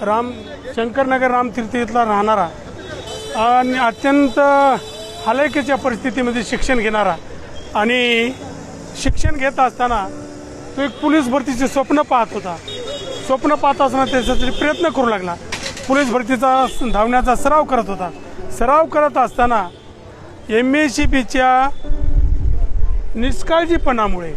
राम शंकरनगर रामतीर्थ इथला राहणारा आणि अत्यंत हलायकीच्या परिस्थितीमध्ये शिक्षण घेणारा आणि शिक्षण घेत असताना तो एक पोलीस भरतीचे स्वप्न पाहत होता. स्वप्न पाहत असताना त्याच्यासाठी प्रयत्न करू लागला. पोलीस भरतीचा धावण्याचा सराव करत होता. सराव करत असताना एम एस सी बीच्या निष्काळजीपणामुळे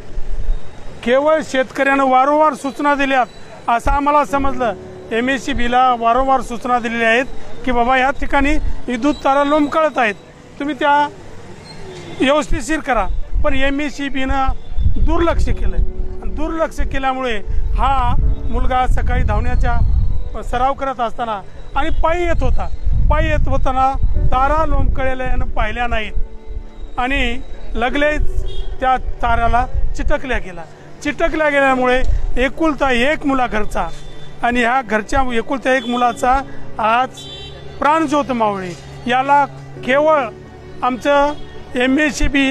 केवळ शेतकऱ्यानं वारंवार सूचना दिल्यात असं आम्हाला समजलं. एम एस सी बीला वारंवार सूचना दिलेल्या आहेत की बाबा या ठिकाणी विद्युत तारा लोंबकळत आहेत. तुम्ही त्या व्यवस्थितशीर करा. पण एम एस सी बीनं दुर्लक्ष केलं आणि दुर्लक्ष केल्यामुळे हा मुलगा सकाळी धावण्याचा सराव करत असताना आणि पायी येत होता. पायी येत होताना तारा लोंबकळलेल्या यानं पाहिल्या नाहीत. आणि लगलेच त्या ताराला चिटकल्या गेला चिटकल्या गेल्यामुळे एकुलता एक मुला घरचा आणि ह्या घरच्या एकुलत्या एक मुलाचा आज प्राणज्योत मावळे. याला केवळ आमचं एम एस सी बी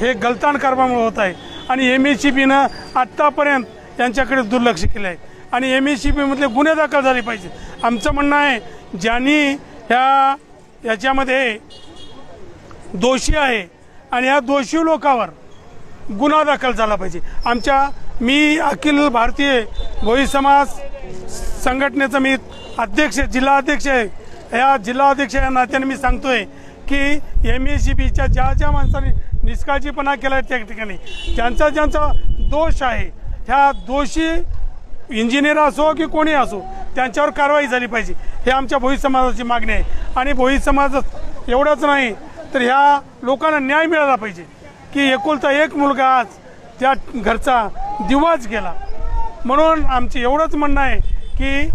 हे गलतान कारभारामुळे होत आहे. आणि एम एस सी बीनं आत्तापर्यंत यांच्याकडे दुर्लक्ष केलं आहे. आणि एम एस सी बीमधले गुन्हे दाखल झाले पाहिजे आमचं म्हणणं आहे ज्यांनी ह्या याच्यामध्ये दोषी आहे आणि या दोषी लोकांवर गुन्हा दाखल झाला पाहिजे. आमच्या मी अखिल भारतीय भोई समाज संघटनेचा मी अध्यक्ष जिल्हा अध्यक्ष आहे. या जिल्हा अध्यक्ष या नात्याने मी सांगतोय की एम एस सी बीच्या ज्या ज्या माणसांनी निष्काळजीपणा केला त्या ठिकाणी ज्यांचा ज्यांचा दोष आहे ह्या दोषी इंजिनियर असो की कोणी असो त्यांच्यावर कारवाई झाली पाहिजे. हे आमच्या भोई समाजाची मागणी आहे. आणि भोई समाज एवढंच नाही तर ह्या लोकांना न्याय मिळाला पाहिजे. की एकुलता एक मुलगा आज त्या घरचा दिवाच गेला. म्हणून आमचं एवढंच म्हणणं आहे की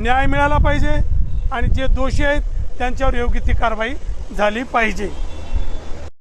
न्याय मिळाला पाहिजे आणि जे दोषी आहेत त्यांच्यावर योग्य ती कारवाई झाली पाहिजे.